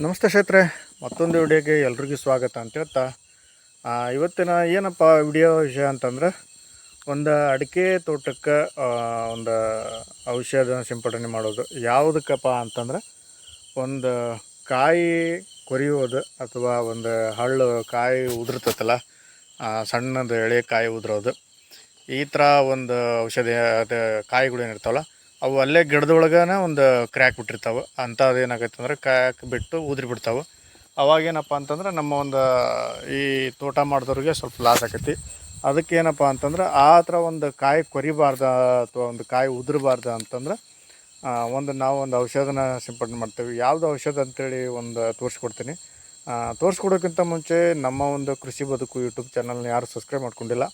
ನಮಸ್ತೆ ಕ್ಷೇತ್ರೆ ಮತ್ತೊಂದು ವಿಡಿಯೋಗೆ ಎಲ್ರಿಗೂ ಸ್ವಾಗತ ಅಂತ ಹೇಳ್ತಾ. ಇವತ್ತಿನ ಏನಪ್ಪ ವಿಡಿಯೋ ವಿಷಯ ಅಂತಂದ್ರೆ, ಒಂದು ಅಡಿಕೆ ತೋಟಕ್ಕೆ ಒಂದು ಔಷಧ ಸಿಂಪಡಣೆ ಮಾಡೋದು. ಯಾವುದಕ್ಕಪ್ಪ ಅಂತಂದ್ರೆ, ಒಂದು ಕಾಯಿ ಕೊರಿಯೋದು ಅಥವಾ ಒಂದು ಹಳ್ಳು ಕಾಯಿ ಉದುರ್ತತಲ್ಲ ಸಣ್ಣದು ಎಳೆ ಕಾಯಿ ಉದುರೋದು. ಈ ಥರ ಒಂದು ಔಷಧಿ, ಅದು ಕಾಯಿಗಳು ಏನಿರ್ತಾವಲ್ಲ ಅವು ಅಲ್ಲೇ ಗಿಡದೊಳಗನ ಒಂದು ಕ್ರ್ಯಾಕ್ ಬಿಟ್ಟಿರ್ತಾವೆ. ಅಂಥದ್ದು ಏನಾಗೈತೆ ಅಂದ್ರೆ ಕ್ರ್ಯಾಕ್ ಬಿಟ್ಟು ಉದುರಿ ಬಿಡ್ತಾವೆ. ಅವಾಗೇನಪ್ಪ ಅಂತಂದ್ರೆ ನಮ್ಮ ಒಂದು, ಈ ತೋಟ ಮಾಡಿದವ್ರಿಗೆ ಸ್ವಲ್ಪ ಲಾಸ್ ಆಕೈತಿ. ಅದಕ್ಕೆ ಏನಪ್ಪ ಅಂತಂದ್ರೆ ಆ ಥರ ಒಂದು ಕಾಯಿ ಕೊರಿಬಾರ್ದ ಅಥವಾ ಒಂದು ಕಾಯಿ ಉದುರಬಾರ್ದ ಅಂತಂದ್ರೆ ಒಂದು ನಾವು ಒಂದು ಔಷಧನ ಸಿಂಪಡಣೆ ಮಾಡ್ತೇವೆ. ಯಾವುದು ಔಷಧ ಅಂತೇಳಿ ಒಂದು ತೋರಿಸ್ಕೊಡ್ತೀನಿ. ತೋರಿಸ್ಕೊಡೋಕ್ಕಿಂತ ಮುಂಚೆ ನಮ್ಮ ಒಂದು ಕೃಷಿ ಬದುಕು ಯೂಟ್ಯೂಬ್ ಚಾನಲ್ನ ಯಾರು ಸಬ್ಸ್ಕ್ರೈಬ್ ಮಾಡ್ಕೊಂಡಿಲ್ಲ,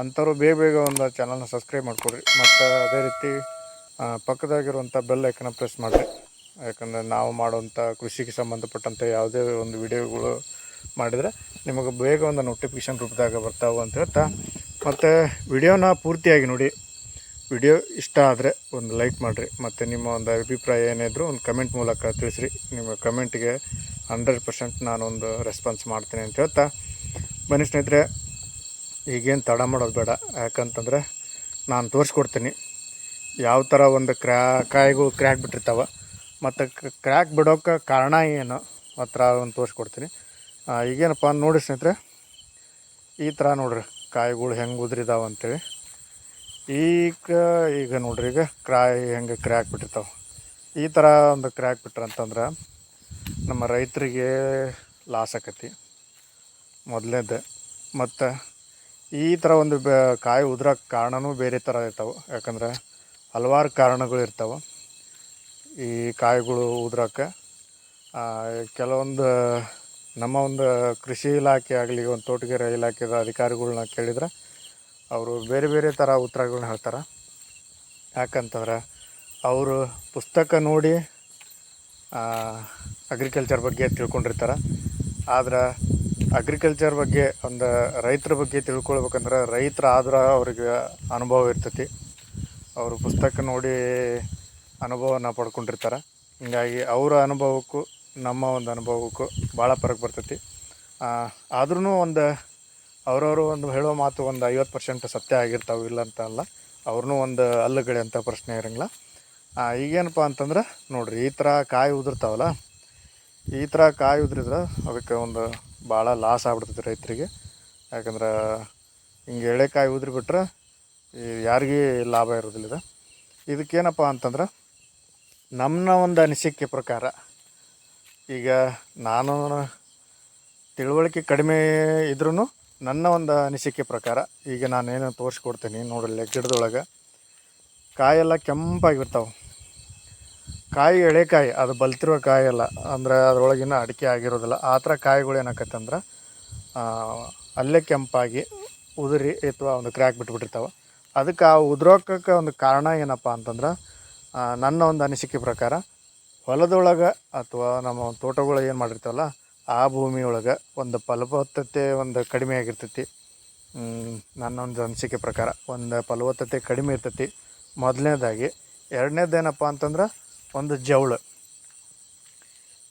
ಅಂಥವ್ರು ಬೇಗ ಬೇಗ ಒಂದು ಚಾನಲ್ನ ಸಬ್ಸ್ಕ್ರೈಬ್ ಮಾಡ್ಕೊಡ್ರಿ. ಮತ್ತು ಅದೇ ರೀತಿ ಪಕ್ಕದಾಗಿರುವಂಥ ಬೆಲ್ ಐಕನ್ನ ಪ್ರೆಸ್ ಮಾಡಿರಿ ಯಾಕಂದರೆ ನಾವು ಮಾಡುವಂಥ ಕೃಷಿಗೆ ಸಂಬಂಧಪಟ್ಟಂಥ ಯಾವುದೇ ಒಂದು ವಿಡಿಯೋಗಳು ಮಾಡಿದರೆ ನಿಮಗೆ ಬೇಗ ಒಂದು ನೋಟಿಫಿಕೇಷನ್ ರೂಪದಾಗ ಬರ್ತಾವೆ ಅಂತ ಹೇಳ್ತಾ. ಮತ್ತು ವಿಡಿಯೋನ ಪೂರ್ತಿಯಾಗಿ ನೋಡಿ. ವಿಡಿಯೋ ಇಷ್ಟ ಆದರೆ ಒಂದು ಲೈಕ್ ಮಾಡಿರಿ. ಮತ್ತು ನಿಮ್ಮ ಒಂದು ಅಭಿಪ್ರಾಯ ಏನಿದ್ರು ಒಂದು ಕಮೆಂಟ್ ಮೂಲಕ ತಿಳಿಸ್ರಿ. ನಿಮ್ಮ ಕಮೆಂಟ್ಗೆ ಹಂಡ್ರೆಡ್ ಪರ್ಸೆಂಟ್ ನಾನೊಂದು ರೆಸ್ಪಾನ್ಸ್ ಮಾಡ್ತೀನಿ ಅಂತ ಹೇಳ್ತಾ. ಬನ್ನಿ ಸ್ನೇಹಿತರೆ, ಈಗೇನು ತಡ ಮಾಡೋದು ಬೇಡ. ಯಾಕಂತಂದರೆ ನಾನು ತೋರಿಸ್ಕೊಡ್ತೀನಿ. ಯಾವ ಥರ ಒಂದು ಕ್ರ್ಯಾ ಕಾಯಿಗಳು ಕ್ರ್ಯಾಕ್ ಬಿಟ್ಟಿರ್ತಾವೆ. ಮತ್ತು ಕ್ರ್ಯಾಕ್ ಬಿಡೋಕೆ ಕಾರಣ ಏನು? ಆ ಥರ ಒಂದು ತೋರಿಸ್ಕೊಡ್ತೀನಿ. ಈಗೇನಪ್ಪ ನೋಡಿ ಸ್ನೇಹಿತರೆ, ಈ ಥರ ನೋಡ್ರಿ, ಕಾಯಿಗಳು ಹೆಂಗೆ ಉದುರಿದಾವೆ ಅಂತೇಳಿ. ಈಗ ಈಗ ನೋಡ್ರಿ, ಈಗ ಕ್ರಾಯ್ ಹೆಂಗೆ ಕ್ರ್ಯಾಕ್ ಬಿಟ್ಟಿರ್ತಾವೆ. ಈ ಥರ ಒಂದು ಕ್ರ್ಯಾಕ್ ಬಿಟ್ರೆ ಅಂತಂದ್ರೆ, ನಮ್ಮ ರೈತರಿಗೆ ಲಾಸ್ ಆಕತಿ. ಮೊದಲನೇದು ಮತ್ತು ಈ ಥರ ಒಂದು ಬ, ಕಾಯಿ ಉದ್ರಕ್ಕೆ ಕಾರಣವೂ ಬೇರೆ ಥರ ಇರ್ತಾವೆ. ಯಾಕಂದ್ರೆ ಹಲವಾರು ಕಾರಣಗಳು ಇರ್ತಾವೆ. ಈ ಕಾಯಿಗಳು ಉದ್ರಕ್ಕೆ ಕೆಲವೊಂದು, ನಮ್ಮ ಒಂದು ಕೃಷಿ ಇಲಾಖೆ ಆಗಲಿ, ಒಂದು ತೋಟಗಾರ ಇಲಾಖೆದ ಅಧಿಕಾರಿಗಳನ್ನ ಕೇಳಿದ್ರೆ, ಅವರು ಬೇರೆ ಬೇರೆ ಥರ ಉತ್ತರಗಳನ್ನ ಹೇಳ್ತಾರೆ. ಯಾಕಂತಂದ್ರೆ, ಅವರು ಪುಸ್ತಕ ನೋಡಿ ಅಗ್ರಿಕಲ್ಚರ್ ಬಗ್ಗೆ ತಿಳ್ಕೊಂಡಿರ್ತಾರೆ. ಆದ್ರೆ ಅಗ್ರಿಕಲ್ಚರ್ ಬಗ್ಗೆ ಒಂದು ರೈತರ ಬಗ್ಗೆ ತಿಳ್ಕೊಳ್ಬೇಕಂದ್ರೆ ರೈತರ ಆದ್ರೆ ಅವ್ರಿಗೆ ಅನುಭವ ಇರ್ತೈತಿ. ಅವರು ಪುಸ್ತಕ ನೋಡಿ ಅನುಭವನ ಪಡ್ಕೊಂಡಿರ್ತಾರೆ. ಹೀಗಾಗಿ ಅವರ ಅನುಭವಕ್ಕೂ, ನಮ್ಮ ಒಂದು ಅನುಭವಕ್ಕೂ ಭಾಳ ಫರಕ್ ಬರ್ತೈತಿ. ಆದ್ರೂ ಒಂದು, ಅವರವರು ಒಂದು ಹೇಳೋ ಮಾತು ಒಂದು ಐವತ್ತು ಪರ್ಸೆಂಟ್ ಸತ್ಯ ಆಗಿರ್ತಾವೆ, ಇಲ್ಲ ಅಂತ ಅಲ್ಲ. ಅವ್ರನ್ನೂ ಒಂದು ಅಲ್ಲುಗಡೆ ಅಂತ ಪ್ರಶ್ನೆ ಇರಂಗಿಲ್ಲ. ಈಗೇನಪ್ಪ ಅಂತಂದ್ರೆ, ನೋಡ್ರಿ, ಈ ಥರ ಕಾಯಿ ಉದುರ್ತಾವಲ್ಲ, ಈ ಥರ ಕಾಯಿ ಉದುರಿದ್ರೆ ಅದಕ್ಕೆ ಒಂದು ಭಾಳ ಲಾಸ್ ಆಗ್ಬಿಡ್ತೈತಿ ರೈತರಿಗೆ. ಯಾಕಂದ್ರೆ, ಹಿಂಗೆ ಎಳೆಕಾಯಿ ಉದುರಿ ಬಿಟ್ರೆ ಯಾರಿಗೂ ಲಾಭ ಇರೋದಿಲ್ಲ. ಇದು ಇದಕ್ಕೇನಪ್ಪ ಅಂತಂದ್ರೆ ನಮ್ಮ ಒಂದು ಅನಿಸಿಕೆ ಪ್ರಕಾರ ಈಗ ನಾನು ತಿಳುವಳಿಕೆ ಕಡಿಮೆ ಇದ್ರೂ ನನ್ನ ಒಂದು ಅನಿಸಿಕೆ ಪ್ರಕಾರ ಈಗ ನಾನೇನು ತೋರಿಸ್ಕೊಡ್ತೀನಿ ನೋಡಲಿ ಗಿಡದೊಳಗೆ. ಕಾಯೆಲ್ಲ ಕೆಂಪಾಗಿರ್ತಾವೆ. ಕಾಯಿ ಎಳೆಕಾಯಿ, ಅದು ಬಲ್ತಿರೋ ಕಾಯಿ ಅಲ್ಲ, ಅಂದರೆ ಅದರೊಳಗಿನ ಅಡಿಕೆ ಆಗಿರೋದಿಲ್ಲ. ಆ ಥರ ಕಾಯಿಗಳು ಏನಾಕತ್ತಂದ್ರೆ ಅಲ್ಲೇ ಕೆಂಪಾಗಿ ಉದುರಿ ಅಥವಾ ಒಂದು ಕ್ರ್ಯಾಕ್ ಬಿಟ್ಬಿಟ್ಟಿರ್ತಾವೆ. ಅದಕ್ಕೆ ಆ ಉದುರೋಕಕ್ಕೆ ಒಂದು ಕಾರಣ ಏನಪ್ಪ ಅಂತಂದ್ರೆ ನನ್ನ ಒಂದು ಅನಿಸಿಕೆ ಪ್ರಕಾರ ಹೊಲದೊಳಗೆ ಅಥವಾ ನಮ್ಮ ತೋಟಗಳು ಏನು ಮಾಡಿರ್ತೀವಲ್ಲ, ಆ ಭೂಮಿಯೊಳಗೆ ಒಂದು ಫಲವತ್ತತೆ ಒಂದು ಕಡಿಮೆ ಆಗಿರ್ತೈತಿ. ನನ್ನ ಒಂದು ಅನಿಸಿಕೆ ಪ್ರಕಾರ ಒಂದು ಫಲವತ್ತತೆ ಕಡಿಮೆ ಇರ್ತೈತಿ. ಮೊದಲನೇದಾಗಿ ಎರಡನೇದೇನಪ್ಪ ಅಂತಂದ್ರೆ ಒಂದು ಜವಳು.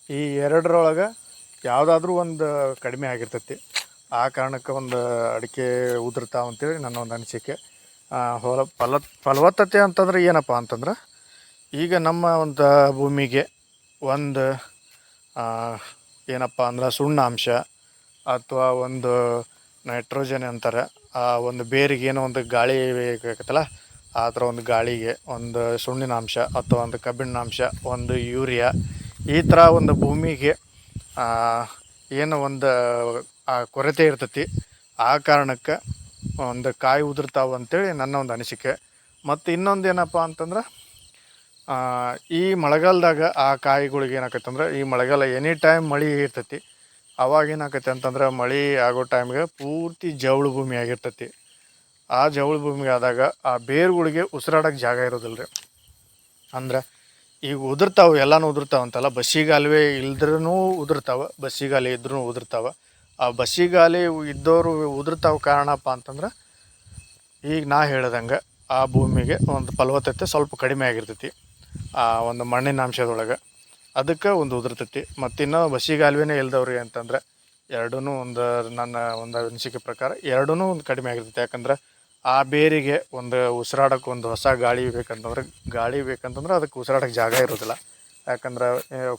ಈ ಎರಡರೊಳಗೆ ಯಾವುದಾದ್ರೂ ಒಂದು ಕಡಿಮೆ ಆಗಿರ್ತೈತಿ. ಆ ಕಾರಣಕ್ಕೆ ಒಂದು ಅಡಿಕೆ ಉದುರ್ತಾವಂತೇಳಿ ನನ್ನ ಒಂದು ಅನಿಸಿಕೆ. ಹೊಲ ಫಲ ಫಲವತ್ತತೆ ಅಂತಂದ್ರೆ ಏನಪ್ಪ ಅಂತಂದ್ರೆ ಈಗ ನಮ್ಮ ಒಂದು ಭೂಮಿಗೆ ಒಂದು ಏನಪ್ಪ ಅಂದ್ರೆ ಸುಣ್ಣಾಂಶ ಅಥವಾ ಒಂದು ನೈಟ್ರೋಜನ್ ಅಂತಾರೆ, ಆ ಒಂದು ಬೇರಿಗೆ ಏನೋ ಒಂದು ಗಾಳಿ ಬೇಕಾಗತ್ತಲ್ಲ, ಆ ಥರ ಒಂದು ಗಾಳಿಗೆ ಒಂದು ಸುಣ್ಣಿನ ಅಂಶ ಅಥವಾ ಒಂದು ಕಬ್ಬಿಣಾಂಶ, ಒಂದು ಯೂರಿಯಾ, ಈ ಥರ ಒಂದು ಭೂಮಿಗೆ ಏನು ಒಂದು, ಆ, ಕೊರತೆ ಇರ್ತೈತಿ, ಆ ಕಾರಣಕ್ಕೆ ಒಂದು ಕಾಯಿ ಉದುರ್ತಾವೆ ಅಂತೇಳಿ ನನ್ನ ಒಂದು ಅನಿಸಿಕೆ. ಮತ್ತು ಇನ್ನೊಂದು ಏನಪ್ಪ ಅಂತಂದ್ರೆ ಈ ಮಳೆಗಾಲದಾಗ ಆ ಕಾಯಿಗಳಿಗೆ ಏನಾಕೈತೆ ಅಂದ್ರೆ ಈ ಮಳೆಗಾಲ ಎನಿ ಟೈಮ್ ಮಳೆ ಇರ್ತೈತಿ. ಅವಾಗ ಏನಾಕೈತೆ ಅಂತಂದ್ರೆ, ಮಳೆ ಆಗೋ ಟೈಮ್ಗೆ ಪೂರ್ತಿ ಜವಳು ಭೂಮಿ ಆಗಿರ್ತೈತಿ. ಆ ಜವಳ ಭೂಮಿಗೆ ಆದಾಗ ಆ ಬೇರುಗಳಿಗೆ ಉಸಿರಾಡೋಕೆ ಜಾಗ ಇರೋದಿಲ್ಲ ರೀ ಅಂದ್ರೆ ಈಗ ಉದುರ್ತಾವೆ, ಎಲ್ಲನೂ ಉದುರ್ತಾವಂತಲ್ಲ ಬಸ್ಸಿಗಾಲುವೆ ಇಲ್ದ್ರೂ ಉದುರ್ತಾವೆ ಬಸ್ಸಿಗಾಲಿ ಇದ್ರೂ ಉದುರ್ತಾವೆ. ಆ ಬಸಿಗಾಲಿ ಇದ್ದವರು ಉದುರ್ತಾವ ಕಾರಣಪ್ಪ ಅಂತಂದ್ರೆ, ಈಗ ನಾ ಹೇಳ್ದಂಗೆ ಆ ಭೂಮಿಗೆ ಒಂದು ಫಲವತ್ತತೆ ಸ್ವಲ್ಪ ಕಡಿಮೆ ಆಗಿರ್ತೈತಿ, ಆ ಒಂದು ಮಣ್ಣಿನ ಅಂಶದೊಳಗೆ ಅದಕ್ಕೆ ಒಂದು ಉದುರ್ತೈತಿ. ಮತ್ತಿನ್ನು ಬಸಿಗಾಲುವೆನೇ ಇಲ್ದವ್ರಿಗೆ ಅಂತಂದ್ರೆ ಎರಡೂ ಒಂದು ನನ್ನ ಒಂದು ಅನಿಸಿಕೆ ಪ್ರಕಾರ ಎರಡೂ ಒಂದು ಕಡಿಮೆ ಆಗಿರ್ತೈತಿ. ಯಾಕಂದ್ರೆ, ಆ ಬೇರಿಗೆ ಒಂದು ಉಸಿರಾಡೋಕೆ ಒಂದು ಹೊಸ ಗಾಳಿ ಬೇಕಂತಂದ್ರೆ ಗಾಳಿ ಬೇಕಂತಂದ್ರೆ ಅದಕ್ಕೆ ಉಸಿರಾಡೋಕೆ ಜಾಗ ಇರೋದಿಲ್ಲ. ಯಾಕಂದ್ರೆ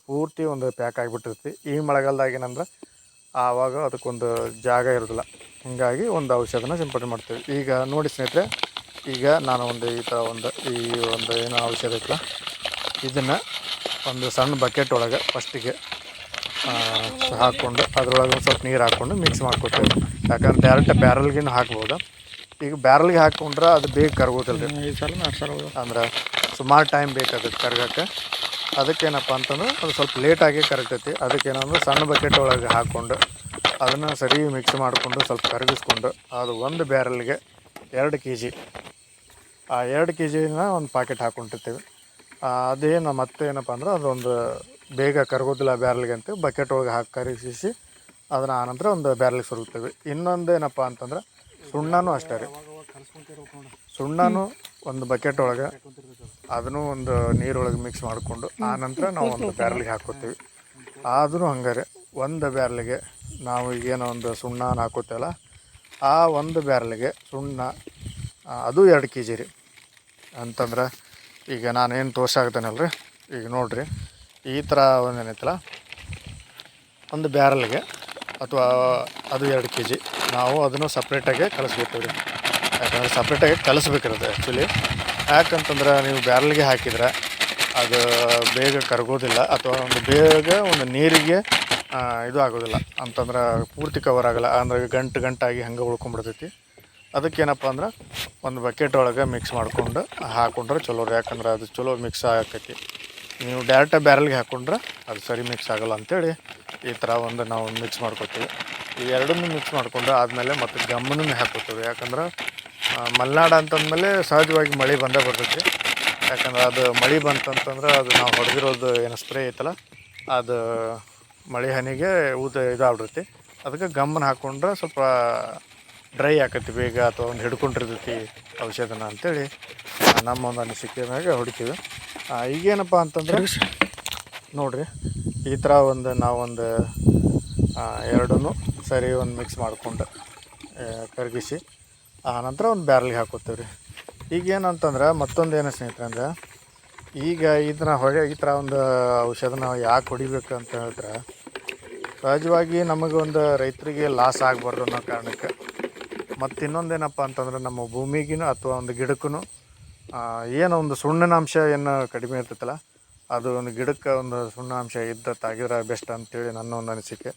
ಪೂರ್ತಿ ಒಂದು ಪ್ಯಾಕ್ ಆಗಿಬಿಟ್ಟಿರ್ತೈತಿ. ಈ ಮಳೆಗಾಲದಾಗ ಏನಂದ್ರೆ ಆವಾಗ ಅದಕ್ಕೊಂದು ಜಾಗ ಇರೋದಿಲ್ಲ. ಹೀಗಾಗಿ ಒಂದು ಔಷಧನ ಸಿಂಪಡಣೆ ಮಾಡ್ತೀವಿ. ಈಗ ನೋಡಿ ಸ್ನೇಹಿತರೆ ಈಗ ನಾನು ಒಂದು ಈ ಥರ ಒಂದು ಈ ಒಂದು ಏನು ಔಷಧ ಐತಲ್ಲ ಇದನ್ನು ಒಂದು ಸಣ್ಣ ಬಕೆಟ್ ಒಳಗೆ ಫಸ್ಟಿಗೆ ಹಾಕ್ಕೊಂಡು ಅದರೊಳಗೆ ಒಂದು ಸ್ವಲ್ಪ ನೀರು ಹಾಕ್ಕೊಂಡು ಮಿಕ್ಸ್ ಮಾಡ್ಕೊತೇವೆ. ಯಾಕಂದ್ರೆ ಡೈರೆಕ್ಟ್ ಬ್ಯಾರಲ್ಗಿನ ಹಾಕ್ಬೋದು? ಈಗ ಬ್ಯಾರಲ್ಗೆ ಹಾಕ್ಕೊಂಡ್ರೆ ಅದು ಬೇಗ ಕರ್ಗೋದಿಲ್ಲ ರೀ ಅಂದ್ರೆ ಸುಮಾರು ಟೈಮ್ ಬೇಕಾಗುತ್ತೆ ಕರ್ಗಕ್ಕೆ. ಅದಕ್ಕೇನಪ್ಪ ಅಂತಂದ್ರೆ ಅದು ಸ್ವಲ್ಪ ಲೇಟಾಗಿ ಕರಗ್ತೈತಿ ಅದಕ್ಕೇನಂದ್ರೆ ಸಣ್ಣ ಬಕೆಟ್ ಒಳಗೆ ಹಾಕ್ಕೊಂಡು ಅದನ್ನು ಸರಿ ಮಿಕ್ಸ್ ಮಾಡಿಕೊಂಡು ಸ್ವಲ್ಪ ಕರಗಿಸ್ಕೊಂಡು ಅದು ಒಂದು ಬ್ಯಾರಲ್ಗೆ ಎರಡು ಕೆ ಜಿ ಆ ಎರಡು ಕೆ ಜಿನ ಒಂದು ಪಾಕೆಟ್ ಹಾಕ್ಕೊಂಡಿರ್ತೀವಿ. ಅದೇನು ಮತ್ತೆ ಏನಪ್ಪ ಅಂದ್ರೆ ಅದೊಂದು ಬೇಗ ಕರಗೋದಿಲ್ಲ ಬ್ಯಾರಲ್ಗೆ ಅಂತ ಬಕೆಟ್ ಒಳಗೆ ಹಾಕಿ ಕರಗಿಸಿ ಅದನ್ನು ಆನಂತರ ಒಂದು ಬ್ಯಾರಲ್ಗೆ ಸುರುಗ್ತೀವಿ ಇನ್ನೊಂದು ಏನಪ್ಪ ಅಂತಂದ್ರೆ ಸುಣ್ಣನೂ ಅಷ್ಟೇ ರೀ. ಸುಣ್ಣನೂ ಒಂದು ಬಕೆಟ್ ಒಳಗೆ ಅದನ್ನು ಒಂದು ನೀರೊಳಗೆ ಮಿಕ್ಸ್ ಮಾಡಿಕೊಂಡು ಆ ನಂತರ ನಾವು ಒಂದು ಬ್ಯಾರಲ್ಗೆ ಹಾಕೋತೀವಿ. ಆದರೂ ಹಂಗಾರೆ ಒಂದು ಬ್ಯಾರಲ್ಗೆ ನಾವು ಏನೋ ಒಂದು ಸುಣ್ಣನ ಹಾಕೋತೇವಲ್ಲ ಆ ಒಂದು ಬ್ಯಾರಲ್ಗೆ ಸುಣ್ಣ ಅದು ಎರಡು ಕೆ ಜಿ ರೀ. ಅಂತಂದ್ರೆ ಈಗ ನಾನೇನು ರೀ ಈಗ ನೋಡಿರಿ ಈ ಥರ ಒಂದು ಏನೈತಲ್ಲ ಒಂದು ಬ್ಯಾರಲ್ಗೆ ಅಥವಾ ಅದು ಎರಡು ಕೆ ಜಿ ನಾವು ಅದನ್ನು ಸಪ್ರೇಟಾಗೆ ಕಲಿಸ್ಬೇಕು ರೀ. ಯಾಕಂದರೆ ಸಪ್ರೇಟಾಗಿ ಕಲಿಸ್ಬೇಕಿರುತ್ತೆ ಆ್ಯಕ್ಚುಲಿ ಯಾಕಂತಂದ್ರೆ ನೀವು ಬ್ಯಾರಲ್ಗೆ ಹಾಕಿದ್ರೆ ಅದು ಬೇಗ ಕರಗೋದಿಲ್ಲ ಅಥವಾ ಒಂದು ಬೇಗ ಒಂದು ನೀರಿಗೆ ಇದು ಆಗೋದಿಲ್ಲ. ಅಂತಂದ್ರೆ ಪೂರ್ತಿ ಕವರ್ ಆಗಲ್ಲ. ಅಂದ್ರೆ ಗಂಟು ಗಂಟಾಗಿ ಹಂಗೆ ಉಳ್ಕೊಂಡ್ಬಿಡ್ತೈತಿ. ಅದಕ್ಕೇನಪ್ಪ ಅಂದ್ರೆ ಒಂದು ಬಕೆಟ್ ಒಳಗೆ ಮಿಕ್ಸ್ ಮಾಡ್ಕೊಂಡು ಹಾಕೊಂಡ್ರೆ ಚಲೋ ಯಾಕಂದ್ರೆ ಅದು ಚಲೋ ಮಿಕ್ಸ್ ಆಕೈತಿ. ನೀವು ಡೈರೆಕ್ಟಾಗಿ ಬ್ಯಾರಲ್ಗೆ ಹಾಕೊಂಡ್ರೆ ಅದು ಸರಿ ಮಿಕ್ಸ್ ಆಗಲ್ಲ ಅಂತೇಳಿ ಈ ಥರ ಒಂದು ನಾವು ಮಿಕ್ಸ್ ಮಾಡ್ಕೊತೀವಿ. ಈ ಎರಡನ್ನೂ ಮಿಕ್ಸ್ ಮಾಡಿಕೊಂಡು ಆದಮೇಲೆ ಮತ್ತು ಗಮ್ಮನೂ ಹಾಕೋತೀವಿ ಯಾಕಂದ್ರೆ ಮಲೆನಾಡು ಅಂತಂದಮೇಲೆ ಸಹಜವಾಗಿ ಮಳೆ ಬಂದೇ ಬರ್ತೈತಿ. ಯಾಕಂದ್ರೆ ಅದು ಮಳೆ ಬಂತಂತಂದ್ರೆ ಅದು ನಾವು ಹೊಡೆದಿರೋದು ಏನು ಸ್ಪ್ರೇ ಐತಲ್ಲ ಅದು ಮಳೆ ಹನಿಗೆ ಊತ ಇದಾಗ್ಬಿಡ್ತೈತಿ. ಅದಕ್ಕೆ ಗಮ್ಮನ ಹಾಕ್ಕೊಂಡ್ರೆ ಸ್ವಲ್ಪ ಡ್ರೈ ಆಕತಿ ಬೇಗ ಅಥವಾ ಒಂದು ಹಿಡ್ಕೊಂಡಿರ್ತೈತಿ ಔಷಧನ ಅಂತೇಳಿ ನಮ್ಮ ಒಂದು ಅನಿಸಿಕೆ ಮ್ಯಾಗ ಹೊಡಿತೀವಿ. ಈಗೇನಪ್ಪ ಅಂತಂದ್ರೆ ನೋಡಿರಿ ಈ ಥರ ಒಂದು ನಾವೊಂದು ಎರಡೂ ಸರಿ ಒಂದು ಮಿಕ್ಸ್ ಮಾಡಿಕೊಂಡು ಕರಗಿಸಿ ಆ, ನಂತರ ಒಂದು ಬ್ಯಾರಲ್ಗೆ ಹಾಕೋತೀವಿ ರೀ. ಈಗೇನಂತಂದ್ರೆ ಮತ್ತೊಂದು ಏನು ಸ್ನೇಹಿತರೆ ಅಂದ್ರೆ, ಈಗ ಇದನ್ನ ಹೊಳೆ ಈ ಥರ ಒಂದು ಔಷಧನ ಯಾಕೆ ಹೊಡಿಬೇಕು ಅಂತ ಹೇಳಿದ್ರೆ, ಸಹಜವಾಗಿ ನಮಗೆ ಒಂದು ರೈತರಿಗೆ ಲಾಸ್ ಆಗಬಾರ್ದು ಅನ್ನೋ ಕಾರಣಕ್ಕೆ. ಮತ್ತು ಇನ್ನೊಂದೇನಪ್ಪ ಅಂತಂದ್ರೆ ನಮ್ಮ ಭೂಮಿಗಿನೂ ಅಥವಾ ಒಂದು ಗಿಡಕ್ಕೂ ಏನೋ ಒಂದು ಸುಣ್ಣನ ಅಂಶ ಏನು ಕಡಿಮೆ ಇರ್ತೈತಲ್ಲ, ಅದು ಒಂದು ಗಿಡಕ್ಕೆ ಒಂದು ಸುಣ್ಣಾಂಶ ಇದ್ದತ್ತಾಗಿದ್ರೆ ಬೆಸ್ಟ್ ಅಂತೇಳಿ ನನ್ನ ಒಂದು ಅನಿಸಿಕೆ.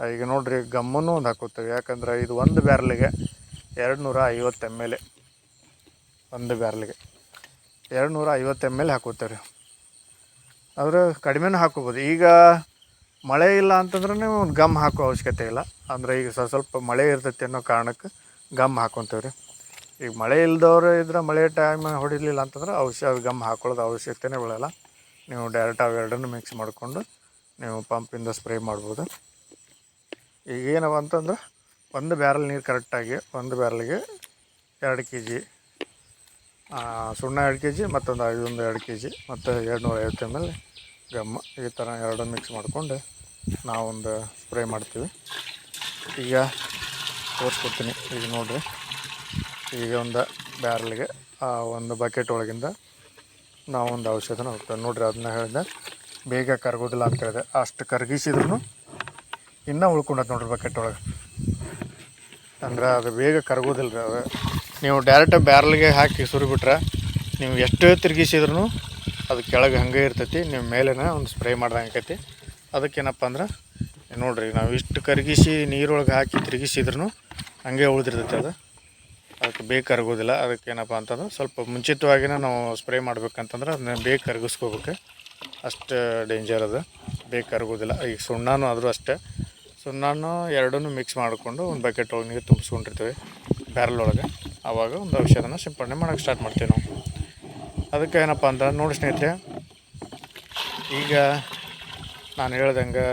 ಈಗ ನೋಡಿರಿ ಗಮ್ಮನ್ನು ಒಂದು ಹಾಕೋತೀವಿ. ಯಾಕಂದ್ರೆ ಇದು ಒಂದು ಬ್ಯಾರಲಿಗೆ ಎರಡು ನೂರ ಐವತ್ತು ಎಂ ಎಲ್ ಒಂದು ಬ್ಯಾರ್ಲಿಗೆ. ಎರಡು ನೂರ ಐವತ್ತು ಎಂ ಎಲ್ ಹಾಕೋತೇವೆ ರೀ ಆದರೆ ಕಡಿಮೆನೂ ಹಾಕೋಬೋದು. ಈಗ ಮಳೆ ಇಲ್ಲ ಅಂತಂದ್ರೆ ಒಂದು ಗಮ್ ಹಾಕೋ ಅವಶ್ಯಕತೆ ಇಲ್ಲ. ಅಂದರೆ ಈಗ ಸ್ವಲ್ಪ ಸ್ವಲ್ಪ ಮಳೆ ಇರ್ತೈತಿ ಅನ್ನೋ ಕಾರಣಕ್ಕೆ ಗಮ್ ಹಾಕೊತೇವೆ ರೀ ಈಗ ಮಳೆ ಇಲ್ದವ್ರು ಇದ್ರೆ ಮಳೆ ಟೈಮ್ ಹೊಡಿಲಿಲ್ಲ ಅಂತಂದ್ರೆ ಔಷಧ ಗಮ್ ಹಾಕೊಳ್ಳೋದು ಅವಶ್ಯಕತೆನೇ ಬೀಳಲ್ಲ. ನೀವು ಡೈರೆಕ್ಟ್ ಅವೆರಡನ್ನು ಮಿಕ್ಸ್ ಮಾಡಿಕೊಂಡು ನೀವು ಪಂಪಿಂದ ಸ್ಪ್ರೇ ಮಾಡ್ಬೋದು. ಈಗ ಏನವ ಅಂತಂದ್ರೆ ಒಂದು ಬ್ಯಾರಲ್ ನೀರು ಕರೆಕ್ಟಾಗಿ ಒಂದು ಬ್ಯಾರಲ್ಗೆ ಎರಡು ಕೆ ಜಿ ಸುಣ್ಣ ಎರಡು ಕೆ ಜಿ ಮತ್ತೊಂದು ಐದೊಂದು ಎರಡು ಕೆ ಜಿ ಮತ್ತು ಎರಡು ನೂರ ಐವತ್ತು ಎಂ ಎಲ್ ಗಮ್ಮ ಈ ಥರ ಎರಡು ಮಿಕ್ಸ್ ಮಾಡಿಕೊಂಡು ನಾವೊಂದು ಸ್ಪ್ರೇ ಮಾಡ್ತೀವಿ. ಈಗ ತೋರಿಸ್ಕೊಡ್ತೀನಿ, ಈಗ ನೋಡಿರಿ. ಈಗ ಒಂದು ಬ್ಯಾರಲ್ಗೆ ಆ, ಒಂದು ಬಕೆಟ್ ಒಳಗಿಂದ ನಾವೊಂದು ಔಷಧನ ಹೋಗ್ತೇವೆ ನೋಡಿರಿ ಅದನ್ನ ಹೇಳಿದೆ ಬೇಗ ಕರಗೋದಿಲ್ಲ ಅಂತ ಹೇಳಿದೆ. ಅಷ್ಟು ಕರಗಿಸಿದ್ರು ಇನ್ನೂ ಉಳ್ಕೊಂಡೈತೆ ನೋಡಿರಿ ಬಕೆಟ್ ಒಳಗೆ. ಅಂದ್ರೆ ಅದು ಬೇಗ ಕರಗೋದಿಲ್ಲ ರೀ ಅದು. ನೀವು ಡೈರೆಕ್ಟ್ ಬ್ಯಾರಲ್ಗೆ ಹಾಕಿ ಸುರಿಬಿಟ್ರೆ ನೀವು ಎಷ್ಟು ತಿರುಗಿಸಿದ್ರು ಅದು ಕೆಳಗೆ ಹಂಗೆ ಇರ್ತೈತಿ ನೀವು ಮೇಲೇನ ಒಂದು ಸ್ಪ್ರೇ ಮಾಡ್ದಂಗೈತಿ ಅದಕ್ಕೇನಪ್ಪ ಅಂದ್ರೆ, ನೋಡ್ರಿ ನಾವು ಇಷ್ಟು ಕರಗಿಸಿ ನೀರೊಳಗೆ ಹಾಕಿ ತಿರುಗಿಸಿದ್ರು ಹಂಗೆ ಉಳಿದಿರ್ತೈತಿ ಅದು. ಅದಕ್ಕೆ ಬೇಗ ಕರಗೋದಿಲ್ಲ. ಅದಕ್ಕೆ ಏನಪ್ಪ ಅಂತಂದ್ರೆ ಸ್ವಲ್ಪ ಮುಂಚಿತವಾಗಿನ ನಾವು ಸ್ಪ್ರೇ ಮಾಡ್ಬೇಕಂತಂದ್ರೆ ಅದನ್ನ ಬೇಗ ಕರಗಿಸ್ಕೋಬೇಕು. ಅಷ್ಟು ಡೇಂಜರ್ ಅದು. ಬೇಗ ಕರಗೋದಿಲ್ಲ. ಈಗ ಸುಣ್ಣನೂ ಆದರೂ ಅಷ್ಟೇ. ಸುಣ್ಣನೂ ಎರಡನ್ನೂ ಮಿಕ್ಸ್ ಮಾಡಿಕೊಂಡು ಒಂದು ಬಕೆಟ್ ಒಳಗೆ ನೀರು ತುಂಬಿಸ್ಕೊಂಡಿರ್ತೀವಿ ಬ್ಯಾರಲ್ ಒಳಗೆ ಆವಾಗ ಒಂದು ಔಷಧನ ಸಿಂಪಡಣೆ ಮಾಡೋಕ್ಕೆ ಸ್ಟಾರ್ಟ್ ಮಾಡ್ತೀವಿ ನಾವು. ಅದಕ್ಕೆ ಏನಪ್ಪ ಅಂದ್ರೆ, ನೋಡಿ ಸ್ನೇಹಿತರೆ, ಈಗ ನಾನು ಹೇಳ್ದಂಗೆ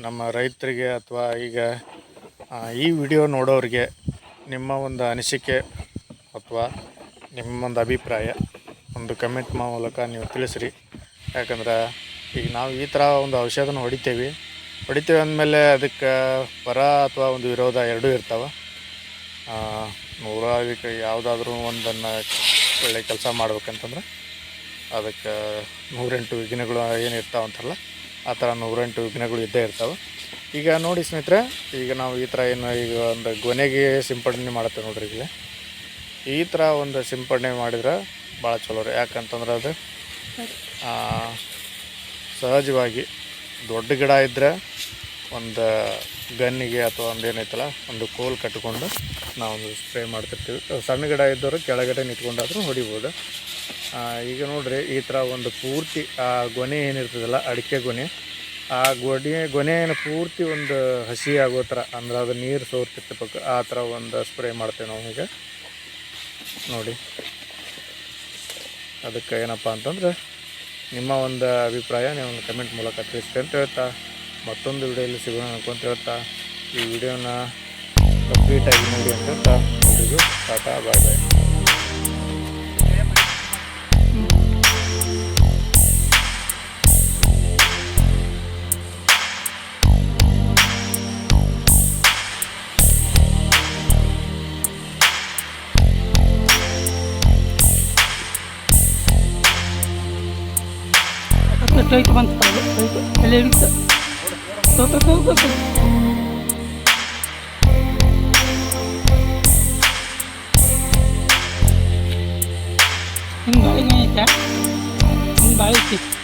ನಮ್ಮ ರೈತರಿಗೆ ಅಥವಾ ಈಗ ಈ ವಿಡಿಯೋ ನೋಡೋರಿಗೆ ನಿಮ್ಮ ಒಂದು ಅನಿಸಿಕೆ ಅಥವಾ ನಿಮ್ಮ ಒಂದು ಅಭಿಪ್ರಾಯ ಒಂದು ಕಮೆಂಟ್ ಮೂಲಕ ನೀವು ತಿಳಿಸ್ರಿ. ಯಾಕಂದ್ರೆ ಈಗ ನಾವು ಈ ಥರ ಒಂದು ಔಷಧನ ಹೊಡಿತೇವೆ. ಹೊಡಿತೇವೆ ಅಂದಮೇಲೆ ಅದಕ್ಕೆ ಪರ ಅಥವಾ ಒಂದು ವಿರೋಧ ಎರಡೂ ಇರ್ತಾವೆ. ನೂರಾಗಕ್ಕೆ ಯಾವುದಾದ್ರೂ ಒಂದನ್ನು ಒಳ್ಳೆ ಕೆಲಸ ಮಾಡ್ಬೇಕಂತಂದ್ರೆ ಅದಕ್ಕೆ ನೂರೆಂಟು ವಿಘ್ನಗಳು ಏನು ಇರ್ತಾವಂತಲ್ಲ ಆ ಥರ ನೂರೆಂಟು ವಿಘ್ನಗಳು ಇದ್ದೇ ಇರ್ತಾವೆ. ಈಗ ನೋಡಿ ಸ್ನೇಹಿತರೆ, ಈಗ ನಾವು ಈ ಥರ ಏನು ಈಗ ಒಂದು ಗೊನೆಗೆ ಸಿಂಪಡಣೆ ಮಾಡುತ್ತೆ ನೋಡ್ರಿ ಈಗ. ಈ ಥರ ಒಂದು ಸಿಂಪಡಣೆ ಮಾಡಿದ್ರೆ ಭಾಳ ಚಲೋ ರೀ. ಯಾಕಂತಂದ್ರೆ ಅದು ಸಹಜವಾಗಿ ದೊಡ್ಡ ಗಿಡ ಇದ್ದರೆ ಒಂದು ಗನ್ನಿಗೆ ಅಥವಾ ಒಂದು ಏನೈತಲ್ಲ ಒಂದು ಕೋಲ್ ಕಟ್ಕೊಂಡು ನಾವೊಂದು ಸ್ಪ್ರೇ ಮಾಡ್ತಿರ್ತೀವಿ. ಸಣ್ಣ ಗಿಡ ಇದ್ದವರು ಕೆಳಗಡೆ ನಿಂತ್ಕೊಂಡಾದ್ರೂ ಹೊಡಿಬೋದು. ಈಗ ನೋಡಿರಿ, ಈ ಥರ ಒಂದು ಪೂರ್ತಿ, ಆ ಗೊನೆ ಏನಿರ್ತದಲ್ಲ, ಅಡಿಕೆ ಗೊನೆ, ಆ ಗೊನೆ ಗೊನೆ ಏನು ಪೂರ್ತಿ ಒಂದು ಹಸಿ ಆಗೋ ಥರ, ಅಂದ್ರೆ ಅದು ನೀರು ಸೋರ್ತಿರ್ತಬೇಕು ಆ ಥರ ಒಂದು ಸ್ಪ್ರೇ ಮಾಡ್ತೇವೆ ನಾವು ಈಗ. ನೋಡಿ, ಅದಕ್ಕೆ ಏನಪ್ಪ ಅಂತಂದ್ರೆ, ನಿಮ್ಮ ಒಂದು ಅಭಿಪ್ರಾಯ ನೀವು ಒಂದು ಕಮೆಂಟ್ ಮೂಲಕ ತಿಳಿಸ್ತೇನೆ ಅಂತ ಹೇಳ್ತಾ ಮತ್ತೊಂದು ವಿಡಿಯೋಲಿ ಸಿಗೋಣ ಅನ್ಕೊಂತ ಹೇಳ್ತಾ ಈ ವಿಡಿಯೋನ ಕಂಪ್ಲೀಟಾಗಿ ನೋಡಿ ಅಂತ ಹೇಳ್ತಾ ಎಲ್ರಿಗೂ ಟಾಟಾ ಬಾಯ್ ಬಾಯ್ ಟೈಟ್ ಬಂತು. ಟೈಟ್ ಎಲ್ಲಿ Anh gọi ngay cả Không đợi kịp